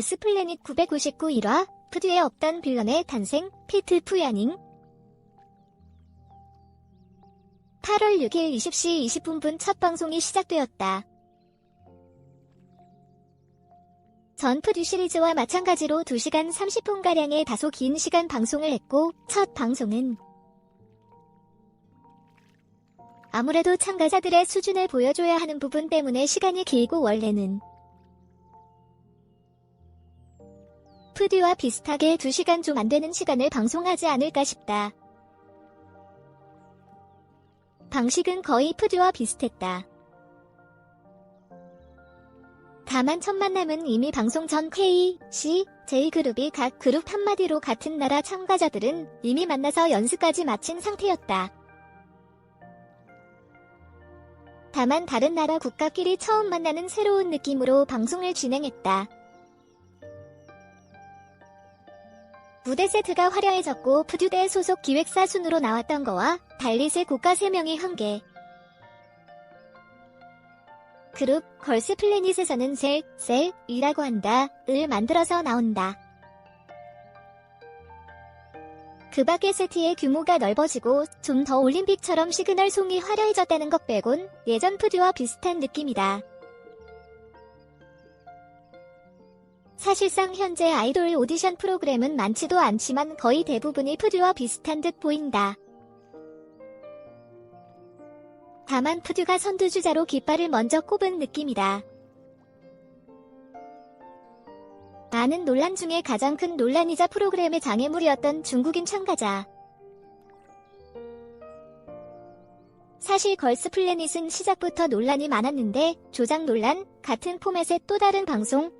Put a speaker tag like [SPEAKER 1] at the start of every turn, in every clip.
[SPEAKER 1] 걸스 플래닛 959 1화 푸드에 없던 빌런의 탄생 피트 푸야닝 8월 6일 20시 20분분 첫 방송이 시작되었다. 전 푸드 시리즈와 마찬가지로 2시간 30분가량의 다소 긴 시간 방송을 했고 첫 방송은 아무래도 참가자들의 수준을 보여줘야 하는 부분 때문에 시간이 길고 원래는 푸드와 비슷하게 2시간 좀 안 되는 시간을 방송하지 않을까 싶다. 방식은 거의 푸드와 비슷했다. 다만 첫 만남은 이미 방송 전 K, C, J그룹이 각 그룹 한마디로 같은 나라 참가자들은 이미 만나서 연습까지 마친 상태였다. 다만 다른 나라 국가끼리 처음 만나는 새로운 느낌으로 방송을 진행했다. 무대 세트가 화려해졌고 푸듀대 소속 기획사 순으로 나왔던 거와 달리 새 국가 3명이 한 개 그룹 걸스 플래닛에서는 셀, 셀이라고 한다, 을 만들어서 나온다. 그 밖의 세트의 규모가 넓어지고 좀 더 올림픽처럼 시그널 송이 화려해졌다는 것 빼곤 예전 푸듀와 비슷한 느낌이다. 사실상 현재 아이돌 오디션 프로그램은 많지도 않지만 거의 대부분이 푸듀와 비슷한 듯 보인다. 다만 푸듀가 선두주자로 깃발을 먼저 꼽은 느낌이다. 많은 논란 중에 가장 큰 논란이자 프로그램의 장애물이었던 중국인 참가자. 사실 걸스 플래닛은 시작부터 논란이 많았는데 조작 논란, 같은 포맷의 또 다른 방송,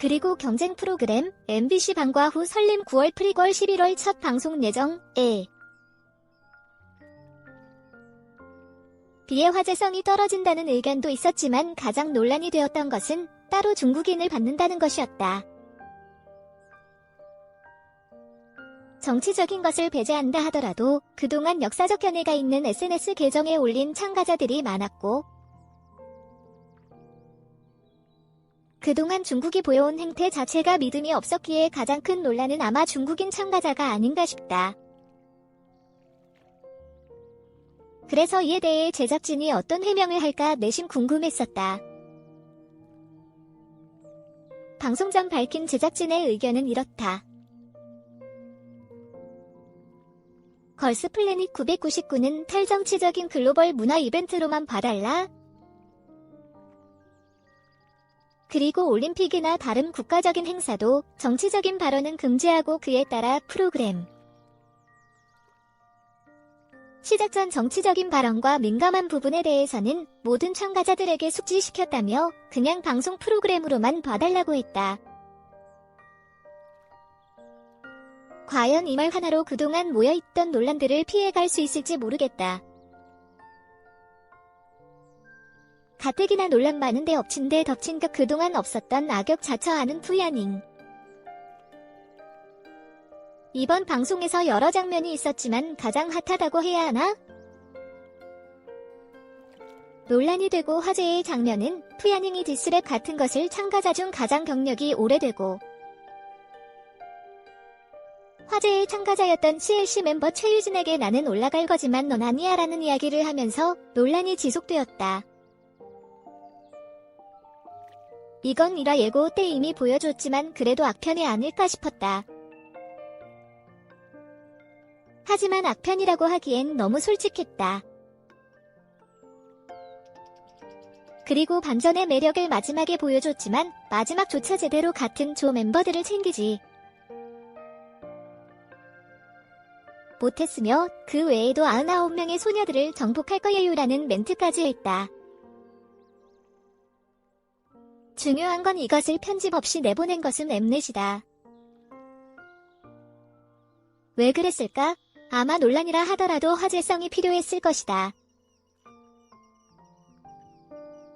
[SPEAKER 1] 그리고 경쟁 프로그램 MBC 방과 후 설림 9월 프리걸 11월 첫 방송 예정에 비해 화제성이 떨어진다는 의견도 있었지만 가장 논란이 되었던 것은 따로 중국인을 받는다는 것이었다. 정치적인 것을 배제한다 하더라도 그동안 역사적 견해가 있는 SNS 계정에 올린 참가자들이 많았고 그동안 중국이 보여온 행태 자체가 믿음이 없었기에 가장 큰 논란은 아마 중국인 참가자가 아닌가 싶다. 그래서 이에 대해 제작진이 어떤 해명을 할까 내심 궁금했었다. 방송 전 밝힌 제작진의 의견은 이렇다. 걸스 플래닛 999는 탈정치적인 글로벌 문화 이벤트로만 봐달라 그리고 올림픽이나 다른 국가적인 행사도 정치적인 발언은 금지하고 그에 따라 프로그램. 시작 전 정치적인 발언과 민감한 부분에 대해서는 모든 참가자들에게 숙지시켰다며 그냥 방송 프로그램으로만 봐달라고 했다. 과연 이 말 하나로 그동안 모여있던 논란들을 피해갈 수 있을지 모르겠다. 가뜩이나 논란 많은데 엎친 데 덮친 격 그동안 없었던 악역 자처하는 푸야닝. 이번 방송에서 여러 장면이 있었지만 가장 핫하다고 해야 하나? 논란이 되고 화제의 장면은 푸야닝이 디스랩 같은 것을 참가자 중 가장 경력이 오래되고 화제의 참가자였던 CLC 멤버 최유진에게 나는 올라갈 거지만 넌 아니야 라는 이야기를 하면서 논란이 지속되었다. 이건 이라 예고 때 이미 보여줬지만 그래도 악편이 아닐까 싶었다. 하지만 악편이라고 하기엔 너무 솔직했다. 그리고 반전의 매력을 마지막에 보여줬지만 마지막조차 제대로 같은 조 멤버들을 챙기지 못했으며 그 외에도 99명의 소녀들을 정복할 거예요라는 멘트까지 했다. 중요한 건 이것을 편집 없이 내보낸 것은 엠넷이다. 왜 그랬을까? 아마 논란이라 하더라도 화제성이 필요했을 것이다.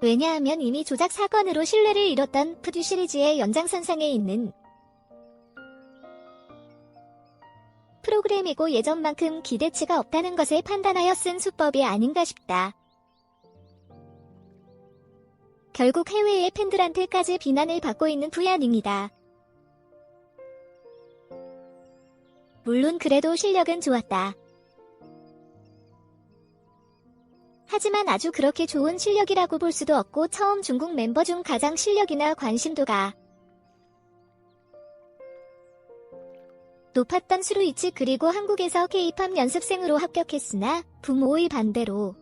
[SPEAKER 1] 왜냐하면 이미 조작 사건으로 신뢰를 잃었던 푸드 시리즈의 연장선상에 있는 프로그램이고 예전만큼 기대치가 없다는 것을 판단하여 쓴 수법이 아닌가 싶다. 결국 해외의 팬들한테까지 비난을 받고 있는 푸야닝이다. 물론 그래도 실력은 좋았다. 하지만 아주 그렇게 좋은 실력이라고 볼 수도 없고 처음 중국 멤버 중 가장 실력이나 관심도가 높았던 수루이치 그리고 한국에서 K-팝 연습생으로 합격했으나 부모의 반대로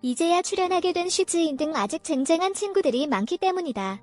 [SPEAKER 1] 이제야 출연하게 된 슈즈인 등 아직 쟁쟁한 친구들이 많기 때문이다.